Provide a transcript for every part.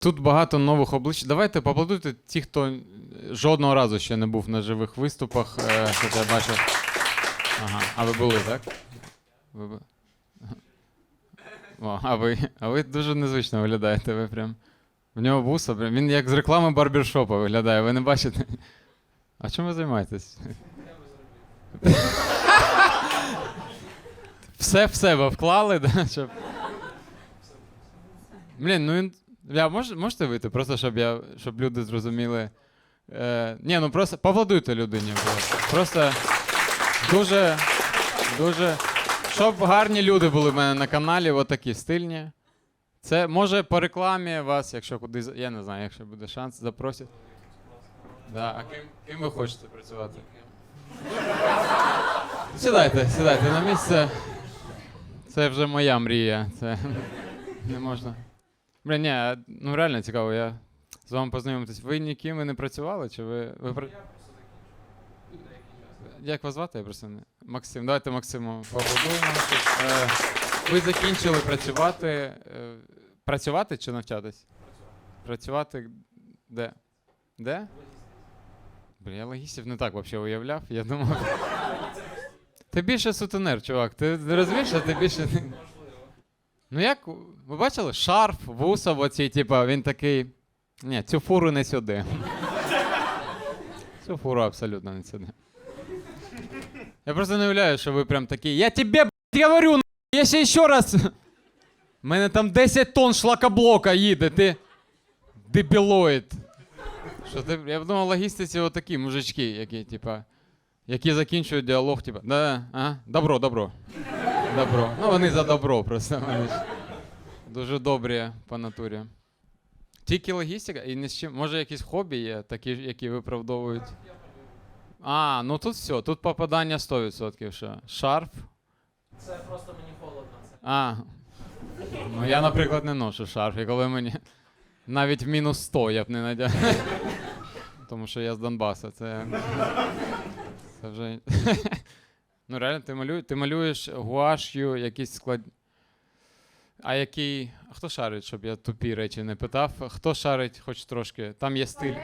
Тут багато нових облич. Давайте поаплодуйте ті, хто жодного разу ще не був на живих виступах. Е, Що я бачив. Ага, а ви були, так? Ви... О, а, ви, а ви дуже незвично виглядаєте. Ви прям. В нього вуса, прям. він як з реклами барбершопа виглядає, ви не бачите. А чим ви займаєтесь? Все в себе вклали, да? Блін, ну він. Я, мож, можете вийти, просто щоб я, щоб люди зрозуміли. Е, ні, ну просто поаплодуйте людині. Просто дуже, дуже. Щоб гарні люди були в мене на каналі, отакі стильні. Це може по рекламі вас, якщо кудись. Я не знаю, якщо буде шанс, запросять. Да, а ким, ким ви хочете працювати? Сідайте, сідайте на місце. Це вже моя мрія. Це не можна. Бля, ні, ну реально цікаво, я з вами познайомитись. Ви ніким не працювали? Чи ви. ви пр- Як вас звати? Я просто не. Максим, давайте Максиму поаплодуємо. Е, ви закінчили працювати. Е, працювати чи навчатись? Працювати де? Де? Бля, я логістів не так взагалі уявляв. Я думав. Ти більше сутенер, чувак. Ти розумієш, що ти більше. Ну як, ви бачили? Шарф, вуса, оці, типа, він такий. Ні, цю фуру не сюди. Цю фуру абсолютно не сюди. Я просто не уявляю, що ви прям такі. Я тебе, блядь, говорю, на, якщо ще раз. У мене там 10 тонн шлакоблока їде, ти. Дебілоїд. Що ти, я думав, логістиці отакі мужички, які, типа, які закінчують діалог, типа, да, а, добро, добро. Добро. Ну, вони за добро просто. Вони дуже добрі по натурі. Тільки логістика і ні з чим. Може, якісь хобі є, такі, які виправдовують. А, ну тут все, тут попадання 100%. Що? Шарф. Це просто мені холодно. Це А. Ну я, наприклад, не ношу шарф, і коли мені навіть в мінус 100 я б не надяг. Тому що я з Донбаса. Це. Це вже. Ну, реально, ти малюєш, ти малюєш гуаш'ю якісь склад. А який. Хто шарить, щоб я тупі речі не питав? Хто шарить хоч трошки? Там є стиль.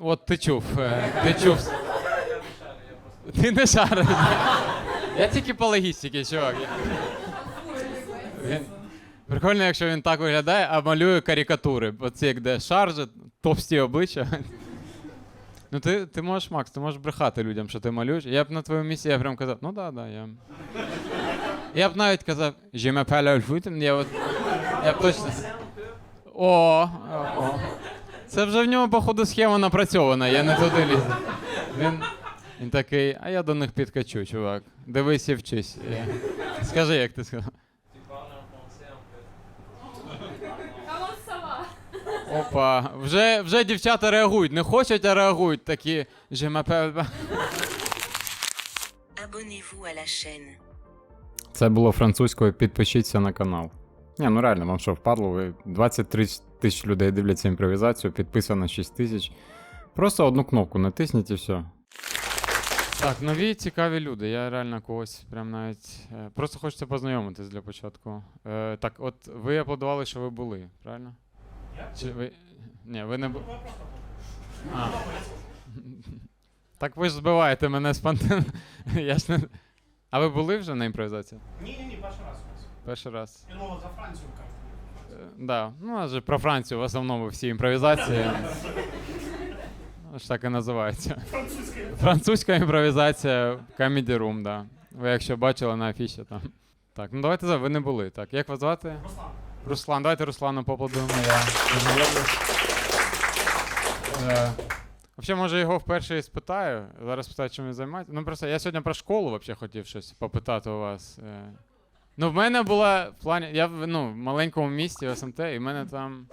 От ти чув. е, Ти чув. Ти не шариш. Я тільки по логістиці, чувак. Прикольно, якщо він так виглядає, а малює карикатури. Оці де шаржі, товсті обличчя. Ну ти, ти можеш, Макс, ти можеш брехати людям, що ти малюєш. Я б на твоєму місці я прям казав, ну да, да, я. Я б навіть казав, je m'appelle Alfuten, я от. Я точно. О, о. Це вже в нього, походу, схема напрацьована, я не туди лізу. Він, він такий, а я до них підкачу, чувак. Дивись і вчись. Я- Скажи, як ти сказав. Опа, вже, вже дівчата реагують, не хочуть, а реагують такі. Je m'appelle... Abonnez-vous. Це було французькою, підпишіться на канал. Ні, ну реально, вам що впадло, ви 23 тисяч людей дивляться імпровізацію, підписано 6 тисяч. Просто одну кнопку натисніть і все. Так, нові цікаві люди. Я реально когось прям навіть. е, Просто хочеться познайомитись для початку. Е, так, от ви аплодували, що ви були, правильно? Чи ви. Ні, ви не були. Так ви ж збиваєте мене з пантен. Я ж не. А ви були вже на імпровізації? Ні, ні, ні, перший раз у нас. Перший раз. Я думав за Францію кажуть. Е, Да. Ну, нас же про Францію в основному всі імпровізації. Ну, ж так і називається. Французький. Французька імпровізація Comedy Room, да. Ви якщо бачили на афіші там. Так, ну давайте за ви не були. Так, як вас звати? Руслан. Руслан, давайте Руслану поаплодуємо. Я. Е, Взагалі, може, його вперше і спитаю. Зараз питаю, чим він займається. Ну, просто я сьогодні про школу взагалі хотів щось попитати у вас. Е, Ну, в мене була в плані. Я в ну, в маленькому місті в СМТ, і в мене там.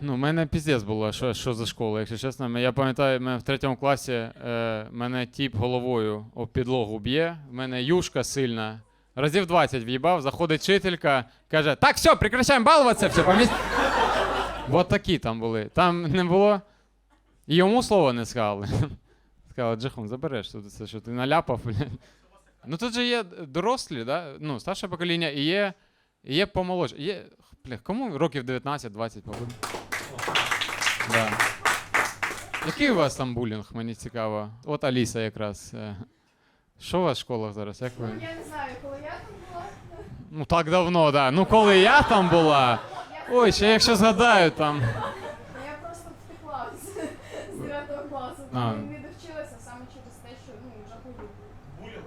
Ну, в мене піздець було, що, що за школа, якщо чесно. Я пам'ятаю, мене в третьому класі е, мене тіп головою об підлогу б'є, в мене юшка сильна. Разів 20 в'їбав, заходить вчителька, каже: Так, все, прекращаємо балуватися, все, по місці. Такі там були. Там не було. І йому слова не сказали. Сказали, Джихун, забереш тут це, що ти наляпав. блін». Ну тут же є дорослі, да? ну, старше покоління, і є І є помолодші. Є, бля, кому років 19-20 побуде? Да. Який у вас там булінг, мені цікаво. От Аліса якраз. е. Що у вас в школах зараз? Як ви? Я не знаю, коли я там була. Ну так давно, да. Ну коли я там була. Ой, ще якщо згадаю там. Я просто втекла з, з 9 класу. А. Там не довчилася саме через те, що ну, жахливо.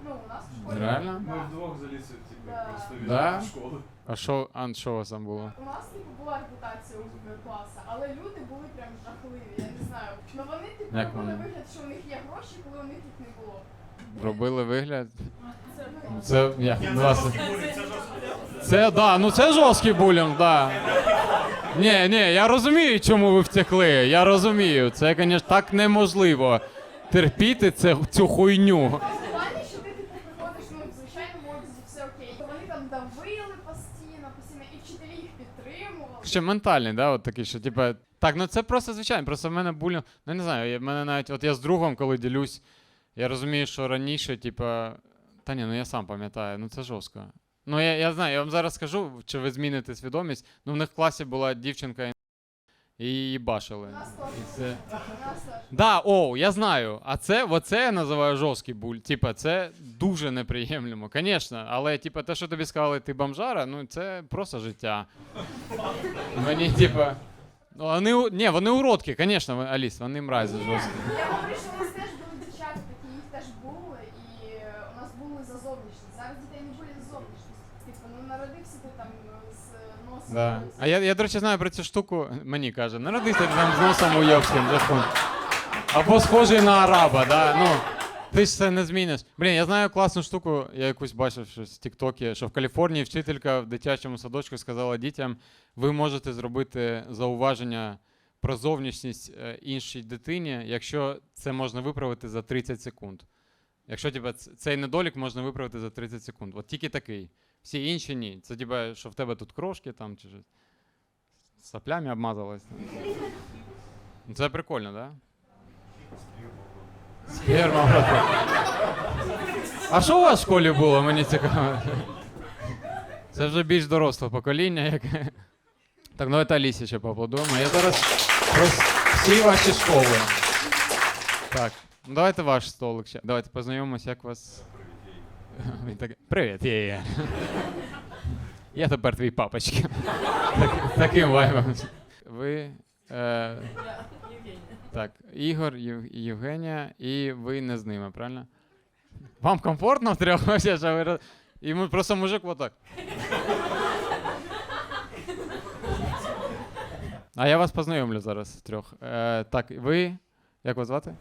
Ну, у нас в школі. Реально? Ми вдвох залізли, типу, Да. просто Да? школи. А що, Ан, що у вас там було? У нас типу була репутація у класу, але люди були прям жахливі, я не знаю. Ну вони типу Як робили вони? вигляд, що у них є гроші, коли у них їх не було. Робили вигляд. Ну, Це як Я два це булінг, це да, ну це жорсткий булінг, да. Ні, ні, я розумію, чому ви втекли. Я розумію. Це, звісно, так неможливо терпіти це, цю хуйню. В що ти типу приходиш, ну, в звичайному одязі все окей. То вони там давили постійно, постійно, і вчителі їх підтримували. Ще ментальний, да, от такий, що типа. Так, ну це просто звичайно. Просто в мене булінг. Ну я не знаю, я, в мене навіть, от я з другом, коли ділюсь, я розумію, що раніше, типа. Та ні, ну я сам пам'ятаю, ну це жорстко. Ну я, я знаю, я вам зараз скажу, чи ви зміните свідомість. Ну в них в класі була дівчинка і її башили. І це... Да, о, я знаю. А це, оце я називаю жорсткий буль. Типа, це дуже неприємлемо, звісно. Але, типа, те, що тобі сказали, ти бомжара, ну це просто життя. Мені, типа. Ну, вони, ні, вони уродки, звісно, Аліс, вони мразі жорсткі. Я говорю, що у нас теж були дівчата, такі їх теж були, і е, у нас були за зовнішність. Зараз дітей не за зовнішність. Типу, ну народився ти там е, з носом. Да. А я, я, до речі, знаю про цю штуку, мені каже, народився ти там з носом уйобським, жахун. Або схожий на араба, да? ну. Ти ж це не зміниш. Блін, я знаю класну штуку, я якусь бачив щось в Тіктокі, що в Каліфорнії вчителька в дитячому садочку сказала дітям: ви можете зробити зауваження про зовнішність е, іншій дитині, якщо це можна виправити за 30 секунд. Якщо типа, цей недолік можна виправити за 30 секунд. От тільки такий. Всі інші ні. Це типа, що в тебе тут крошки там чи щось. З Соплями обмазалась. Ну, Це прикольно, так? Да? Сперма. А що у вас в школі було, мені цікаво. Це вже більш доросле покоління, яке. Так, ну це Алісі ще поаплодуємо. Я зараз про всі ваші школи. Так, ну давайте ваш столик ще. Давайте познайомимося, як вас. Він такий, Привіт, є я. Я тепер твій папочка. Так, таким вайбом. Ви. Е, так, Ігор, Єв- Євгенія, і ви не з ними, правильно? Вам комфортно в вообще, що ви роз- І ми просто мужик вот так. А я вас познайомлю зараз трьох. Е, так, ви. Як вас звати?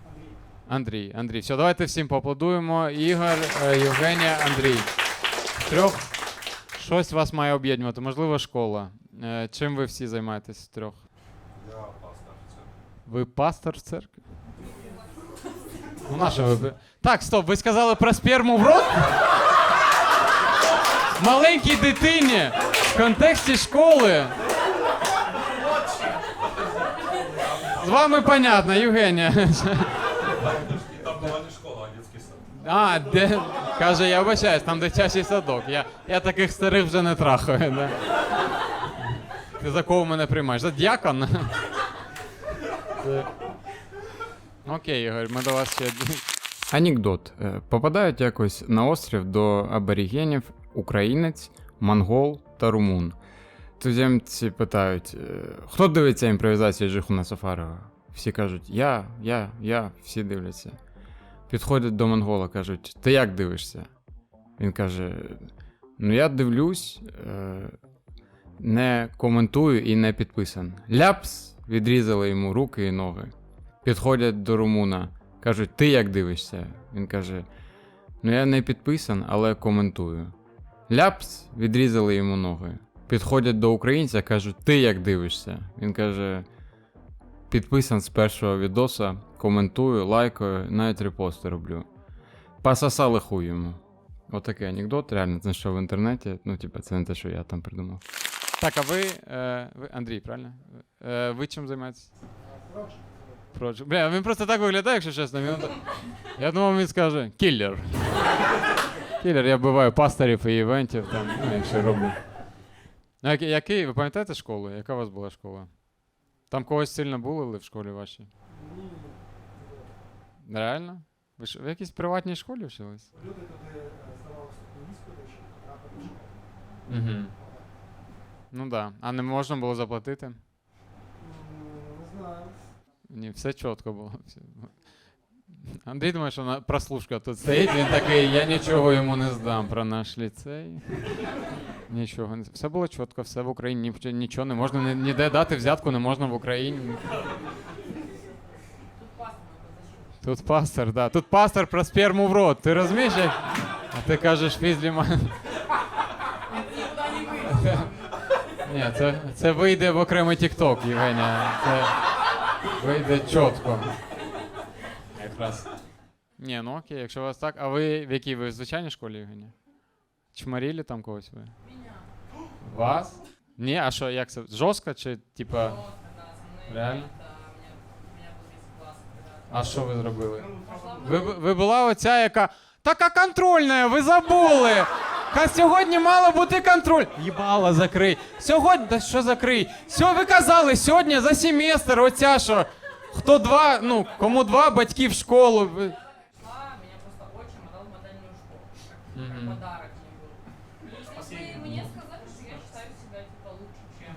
Андрій. Андрій. Все, давайте всім поаплодуємо. Ігор, е, Євгенія, Андрій. Трьох. Щось вас має об'єднувати, можливо, школа. Е, чим ви всі займаєтесь трьох? Я пастор. Це. Ви пастор в церкві? Ну, на що ви? Так, стоп, ви сказали про сперму в рот? Маленькій дитині в контексті школи. З вами понятно, Євгенія. Там була не школа, а дитячий сад. А, де... Каже, я вибачаюсь, там дитячий садок. Я, я таких старих вже не трахаю. Да? Ти за кого мене приймаєш? За дякон? Окей, Ігор, ми до вас ще. Анекдот. Е, Попадають якось на острів до аборігенів українець, монгол та румун. Туземці питають: е, хто дивиться імпровізацію Жихуна Сафарова? Всі кажуть, я, я, я, всі дивляться. Підходять до монгола, кажуть, ти як дивишся? Він каже: Ну, я дивлюсь, е, не коментую і не підписан. Ляпс, відрізали йому руки і ноги. Підходять до румуна, кажуть, ти як дивишся? Він каже: Ну, я не підписан, але коментую. Ляпс, відрізали йому ноги. Підходять до українця, кажуть, ти як дивишся? Він каже: підписан з першого відоса, коментую, лайкаю, навіть репости роблю. Пососали хуй йому. Отакий анекдот, реально знайшов в інтернеті. Ну, типа, це не те, що я там придумав. Так, а ви, е, ви Андрій, правильно? Е, ви чим займаєтесь? Проджект. Бля, він просто так виглядає, якщо чесно. Він... Я думав, він скаже кіллер. Кіллер, я буваю пасторів і івентів там, ну, якщо роблю. Ну, який, ви пам'ятаєте школу? Яка у вас була школа? Там когось сильно булили в школі вашій? Реально? Ви ж в якійсь приватній школі вчились? Люди туди е, здавали вступні іспити, щоб потрапити в школу. Угу. Ну так. Да. А не можна було заплатити? М, Не знаю. Ні, все чітко було. Все. Андрій думає, що на прослушка тут стоїть, він такий, я нічого йому не здам про наш ліцей. Нічого. не- Все було чітко, все в Україні, ні- нічого не можна, ні- ніде дати взятку не можна в Україні. Тут пастор, да. Тут пастор про сперму в рот. Ти розумієш? А ти кажеш пізлі ма- Ні, це, це вийде в окремий TikTok, Євгенія. Це вийде чітко. Якраз. Ні, ну окей, якщо у вас так. А ви в якій ви в звичайній школі, Євгенія? Чмарілі там когось ви? Вас? Ні, а що, як це? Жорстко чи типа. Реально? А що ви зробили? Ви, ви була оця, яка. Така контрольна, ви забули! Ка сьогодні мало бути контроль. Їбала, закрий. Сьогодні, та що закрий? Все, ви казали, сьогодні за семестр, оця що. Хто два, ну, кому два батьки в школу. меня просто отчим отдал в модельную школу. Как, как Мгм. подарок мне был. Мне сказали, что я считаю себя типа лучше, чем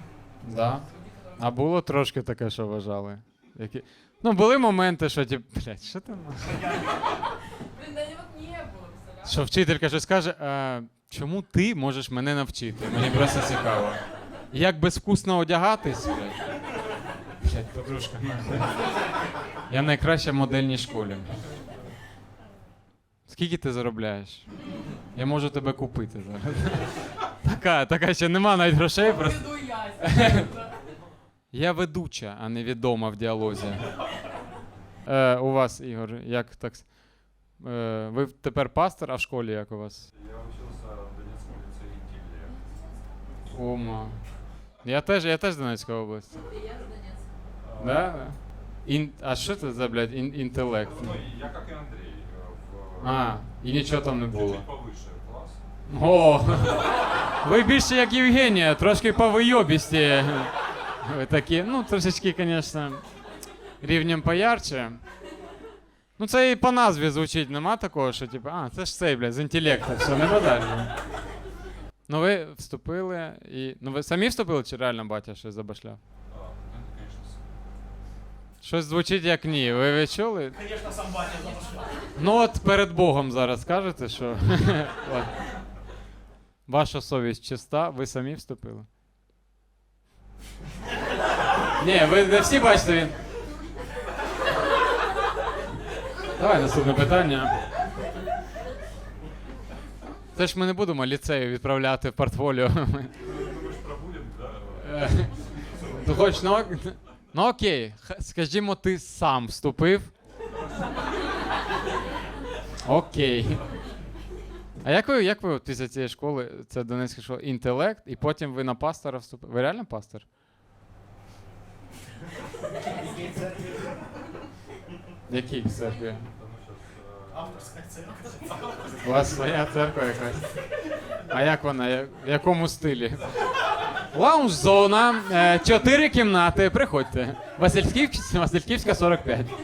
Да. люди, которые... А було трошки таке, що вважали. Які... Ну, були моменти, що тип, блядь, що там? Блин, да вот не было, представляешь? Що вчителька щось каже, а, чому ти можеш мене навчити? Мені просто цікаво. Як безвкусно одягатись, блядь. Блядь, подружка. нахуй. Я найкраща в модельній школі. Скільки ти заробляєш? Я можу тебе купити зараз. Така, така ще нема навіть грошей. Просто. Приду я. Я ведуча, а не відома в діалозі. Е, у вас, Ігор, як так? Е, ви тепер пастор, а в школі як у вас? Я учился в Донецком лицее Интеллект. Ума. Я теж, я теж з Донецької області. Я с Донецка. Да? да. Ін, а що це за, блядь, ін, інтелект? Ну, я, как и Андрей, э, в... А, і нічого там не було. Чуть класс. О! Ви більше як Євгенія, трошки повийобісті. Ви такі, ну, трошечки, звісно, рівнем поярче. Ну, це і по назві звучить, нема такого, що типу, а, це ж цей, блядь, з інтелекту, все, не далі. Ну, ви вступили і. Ну, ви самі вступили, чи реально батя щось забашляв? Щось звучить як ні. Ви відчули? Конечно, сам батя запашляв. Ну от перед Богом зараз скажете, що от. ваша совість чиста, ви самі вступили. Ні, ви не всі бачите він. Давай наступне питання. Це ж ми не будемо ліцею відправляти в портфоліо. Ну, хоч, ну, ок- ну окей, х- скажімо, ти сам вступив. Окей. А як ви, як ви от після цієї школи, це Донецька школа, інтелект, і потім ви на пастора вступили? Ви реально пастор? Якій церкві? Авторська церква. У вас своя церква якась. А як вона? В якому стилі? Лаунж-зона, е, чотири кімнати, приходьте. Васильків, Васильківська 45. в стиле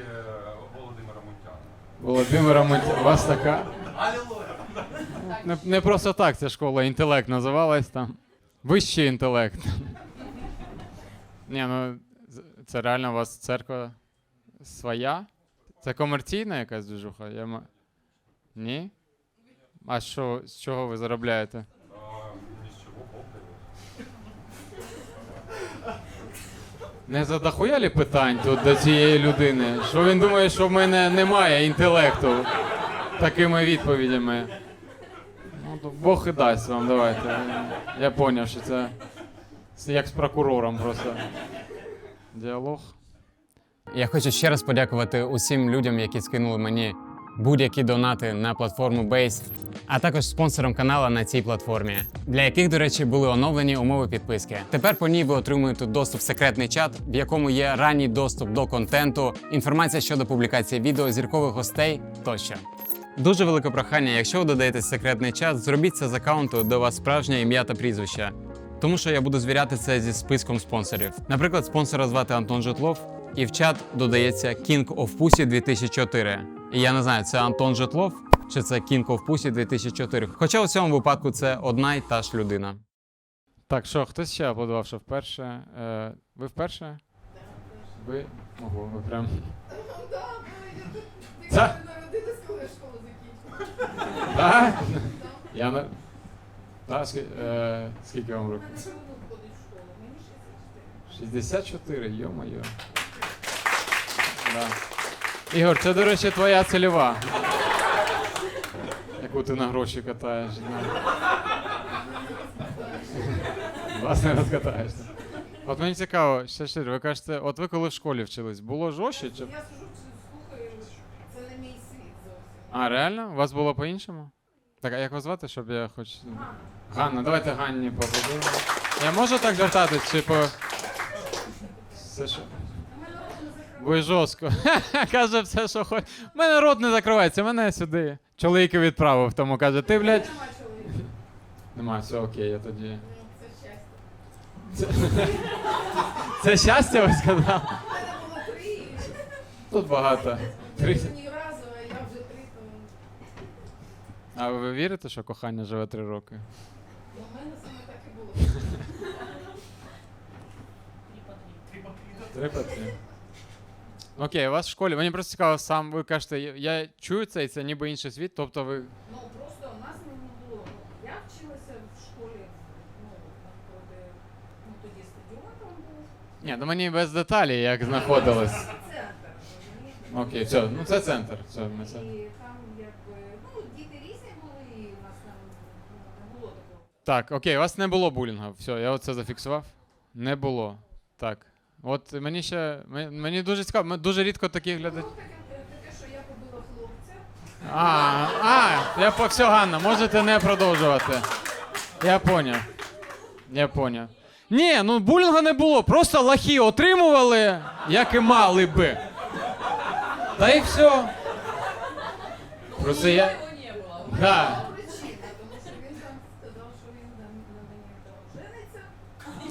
э, Володимира Мунтяна. Володимира Монтя. У вас така? Не, не просто так ця школа інтелект називалась там. Вищий інтелект. Ні, ну це реально у вас церква своя? Це комерційна якась движуха? Я. Ні? А що, з чого ви заробляєте? Не задахуялі питань тут до цієї людини. Що він думає, що в мене немає інтелекту такими відповідями. Ну, то Бог і дасть вам, давайте. Я зрозумів, що це як з прокурором просто. Діалог. Я хочу ще раз подякувати усім людям, які скинули мені будь-які донати на платформу Base, а також спонсорам канала на цій платформі, для яких, до речі, були оновлені умови підписки. Тепер по ній ви отримуєте доступ в секретний чат, в якому є ранній доступ до контенту, інформація щодо публікації відео, зіркових гостей тощо. Дуже велике прохання, якщо ви додаєте секретний чат, зробіть це з аккаунту, де у вас справжнє ім'я та прізвище. Тому що я буду звіряти це зі списком спонсорів. Наприклад, спонсора звати Антон Житлов, і в чат додається King of Pussy 2004. І я не знаю, це Антон Житлов чи це King of Pussy 2004. Хоча у цьому випадку це одна й та ж людина. Так, що, хтось ще аплодував, що вперше. Е, ви вперше? Ви. Ого, ви прям. Ну да, я тут Це- народилась, коли я школу закінчила. Так? Я на. Е, скільки вам років? Мене живу ходить в школу, мені 64. 64, йо-моє. Да. Ігор, це, до речі, твоя цільова. Яку ти на гроші катаєш. Да. Власне, розкатаєш. да. От мені цікаво, ще ще, ви кажете, от ви коли в школі вчились, було жорстче чи. Я сижу, слухаю, це не мій світ зовсім. А, реально? У вас було по-іншому? Так, а як вас звати, щоб я хоч. Ганна, давайте Ганні побудуємо. Я можу так звертатись, чи по. Все що. Ви жорстко. каже все, що хоч. У мене рот не закривається, мене сюди. Чоловіка відправив, тому каже, ти, блядь. Нема чоловіка. Нема, все окей, я тоді. Це щастя. Це щастя, ви сказали? У три, Тут багато. Три. а три, ви вірите, що кохання живе три роки? в мене саме так і було. Три по три. Окей, у вас в школі. Мені просто цікаво, сам ви кажете, я, чую це, і це ніби інший світ, тобто ви. Ну просто у нас не було. Я вчилася в школі, ну, навпроти, ну тоді стадіон там був. Ні, ну мені без деталей, як знаходились. Центр, розумієте? Окей, все, ну це центр. Все, ми це. І там якби, ну, діти різні були, і у нас там ну, не було такого. Так, окей, у вас не було булінгу. Все, я оце зафіксував. Не було. Так. От мені ще. Мені дуже цікаво, ми дуже рідко такі глядачі. Ну, таке, таке, що я побила хлопця. А, а, я по все, Ганна, можете не продовжувати. Я поняв. Я поняв. Ні, ну булінгу не було, просто лахи отримували, як і мали би. Та і все. Просто я. Было. Да.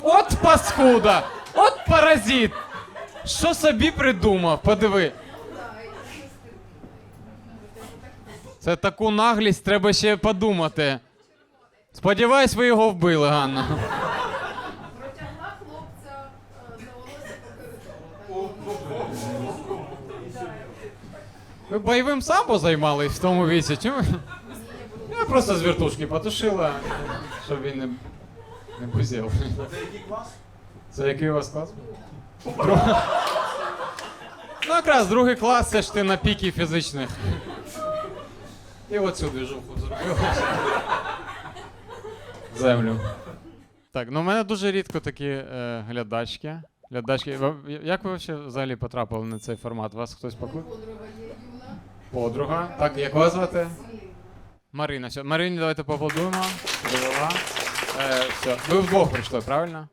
От паскуда! От паразит! Що собі придумав? Подиви. Це таку наглість треба ще подумати. Сподіваюсь, ви його вбили, Ганна. Протягла хлопця е, за волосся. Так, Ви бойовим самбо займались в тому віці? Чому? Я просто з вертушки потушила, щоб він не, не бузів. Це який клас? Це який у вас клас? Друг- Ну, якраз другий клас, це ж ти на піки фізичних. І оцю движуху зробив. Землю. Так, ну в мене дуже рідко такі е, глядачки. Глядачки. Ви- Як ви взагалі потрапили на цей формат? Вас хтось покликав? Подруга є юна. Подруга. Так, як вас звати? Марина. Все. Марині давайте поаплодуємо. Е, все. Ви вдвох прийшли, правильно?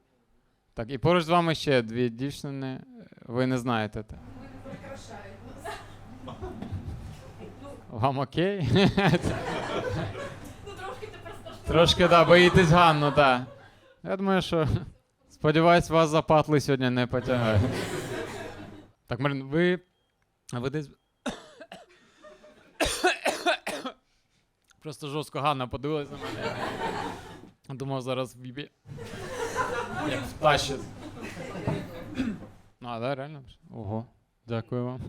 Так, і поруч з вами ще дві дівчини. Ви не знаєте. те. Вам окей? Ну трошки тепер страшно. Трошки, да, боїтесь Ганну, так. Я думаю, що сподіваюсь, вас за патли сьогодні не потягає. Так, Марин, ви. А ви десь. Просто жорстко Ганна подивилась на мене. Думав, зараз віб'є. Як втащить. А, да, реально? Ого. Дякую вам.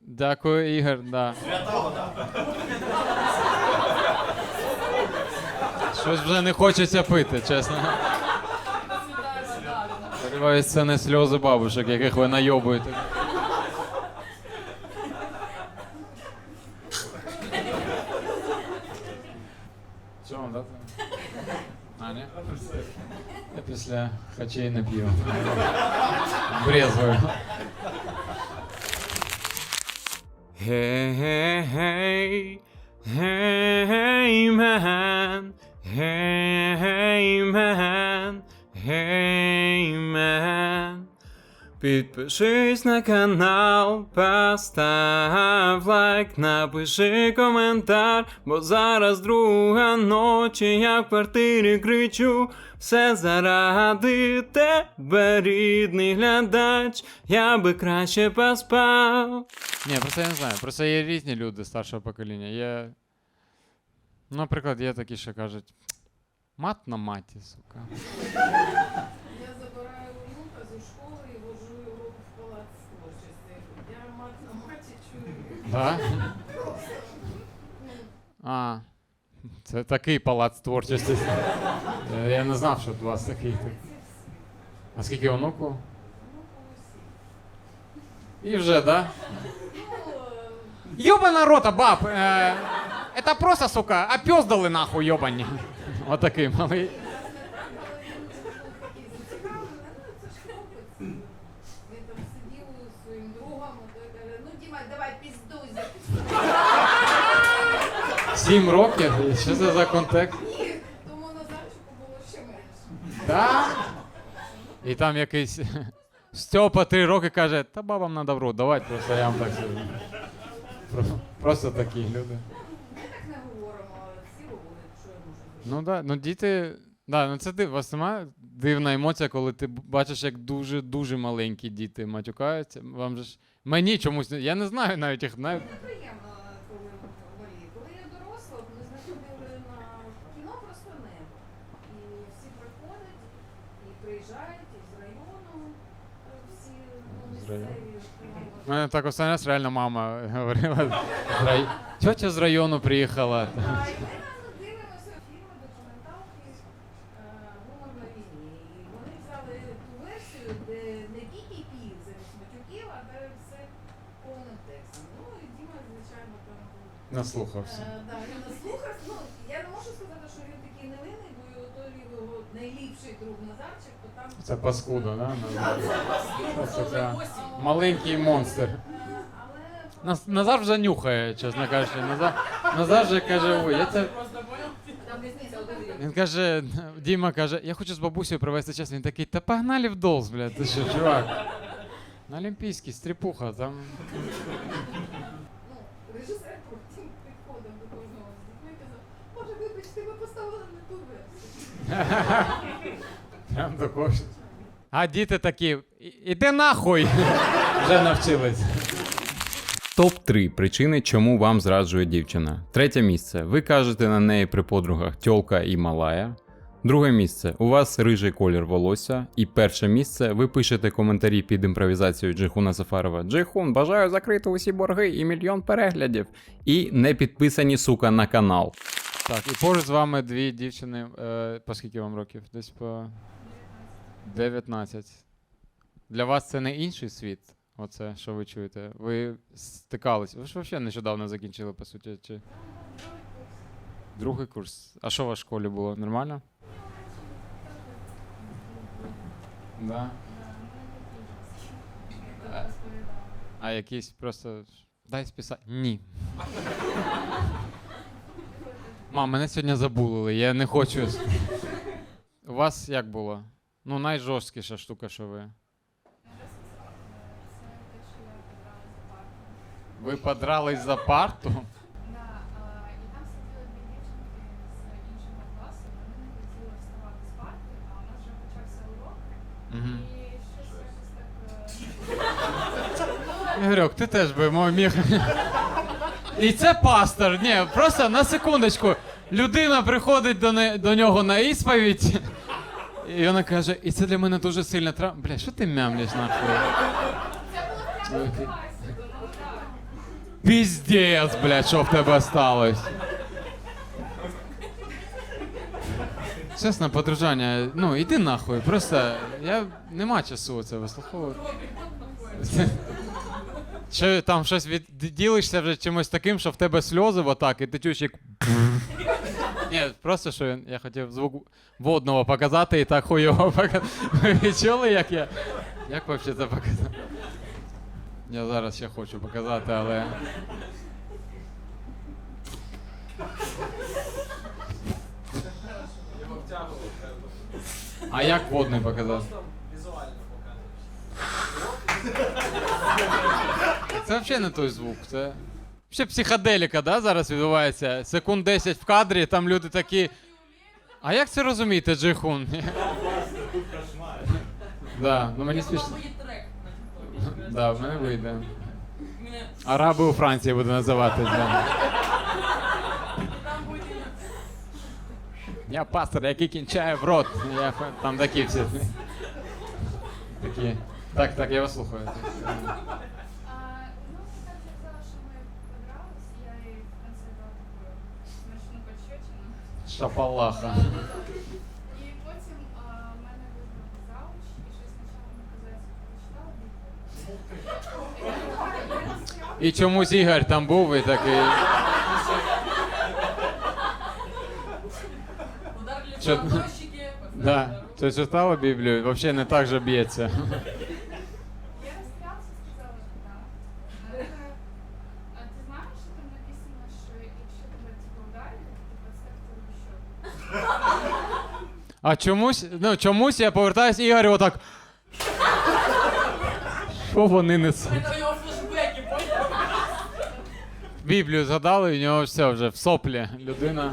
Дякую, Ігор, да. Щось вже не хочеться пити, чесно. Сподіваюсь, це не сльози бабушок, яких ви найобуєте. Що вам дати? А, ні? Я після хачей нап'ю. п'ю. Hey, hey, hey, hey, man, hey, Підпишись на канал, постав лайк, напиши коментар, бо зараз друга ночі, я в квартирі кричу, все заради тебе, рідний глядач, я би краще поспав. Ні, просто я не знаю. Просто є різні люди старшого покоління. Є. Наприклад, є такі, що кажуть. Мат на маті, сука. Я забираю внука зі школи і воджу його в палац творчості. Я мат на маті чую. Да? А. Це такий палац творчості. Е, Я не знав, що у вас такий. А скільки онуку? І вже, да? Ёбана рота, баб! Е, это просто, сука, опёздали нахуй, ёбані. Отакий малий. Сім років? І Що це за контекст? Ні, тому на Назарчику було ще менше. Да? І там якийсь Степа три роки каже, та бабам надо в рот, давайте просто я вам так скажу. Про- Просто такі люди. Ми так не говоримо, але всі говорять, що я можу. Ну да, ну діти. Да, ну це див. У вас немає дивна емоція, коли ти б- бачиш, як дуже-дуже маленькі діти матюкаються. Вам же ж. Мені чомусь. не- Я не знаю навіть їх навіть. Неприємно, коли малі. Коли я доросла, ми знаходили на кіно просто небо. І всі приходять, і приїжджають, і з району е, всі ну, З району? місцеві. У мене так останній раз реально мама говорила. рай- Тьотя з району приїхала. А, Це паскуда, да? Це така А, Маленький монстр. е, але Нас- Назар вже нюхає, чесно кажучи. Назар, Назар вже каже, ой, я це. там різниця один рік. Він каже, Діма каже, я хочу з бабусею провести час. Він такий, та погнали в долз, блядь, ти що, чувак? На Олімпійський, стріпуха, там. Ну, режисер потім підходив до кожного з дітьми і казав, може, вибачте, ви поставили не ту версію. Прям до кожного. А діти такі, іди нахуй! Вже навчились. Топ-3 причини, чому вам зраджує дівчина. Третє місце. Ви кажете на неї при подругах тьолка і малая. Друге місце. У вас рижий колір волосся. І перше місце. Ви пишете коментарі під імпровізацією Джейхуна Сафарова. Джейхун, бажаю закрити усі борги і мільйон переглядів. І не підписані, сука, на канал. Так, і поруч з вами дві дівчини. Е, по скільки вам років? Десь по 19. Для вас це не інший світ? Оце, що ви чуєте? Ви стикались. Ви ж взагалі нещодавно закінчили, по суті. Чи... Другий курс. А що у вас в школі було? Нормально? Да. А, а якісь просто. Дай списати. Ні. Мам, мене сьогодні забулили, я не хочу. У вас як було? Ну, найжорсткіша штука, що ви. Ви подрались за парту? Ігорьок, ти теж би мов міг. І це пастор. Ні, просто на секундочку. Людина приходить до, не, до нього на ісповідь. І вона каже, і це для мене дуже сильна травма. Бля, що ти мямлиш нахуй? Піздець, блядь, що в тебе сталося. Чесно, подружання, ну іди нахуй. Просто я нема часу це вислуховувати. Чи там щось від... вже чимось таким, що в тебе сльози отак, і ти чуєш як. Ні, просто що я- я хотів звук водного показати і так хуйово показати. Ви відчули, як я. Як взагалі це показати? Я зараз ще хочу показати, але. А як водний показати? Візуально показуєш. Це взагалі не той звук. Це ще психоделіка, да, зараз відбувається. Секунд 10 в кадрі, там люди такі. А як це розумієте, Джейхун? Да, ну мені смішно. Да, в мене вийде. Араби у Франції буду називати. Да. Я пастор, який кінчає в рот. Я там такі всі. Такі. Так, так, я вас слухаю. А, ну, так сказала, что мы подрались, я ей в конце дала такую смачну пощечину. Шапалаха. І потім а, мене визвав зауч, і щось мені казати, прочитала Біблію. І чомусь Ігор там був і такий. Чо- Да. Ти читала Біблію? Взагалі не так же б'ється. Я розстрілялася, сказала, що так. Вона така, А ти знаєш, що там написано, що якщо тебе типу ударили, то підставте що? А чомусь, ну чомусь я повертаюсь Ігор отак. Що вони несуть? Флешбеки? Біблію згадали, і у нього все вже в соплі. Людина.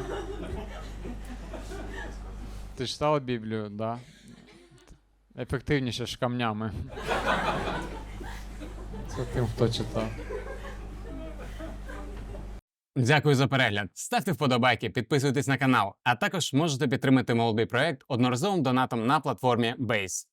Ти читала Біблію, да. Ефективніше ж камнями. Це тим, хто читав. Дякую за перегляд. Ставте вподобайки, підписуйтесь на канал, а також можете підтримати молодий проект одноразовим донатом на платформі Base.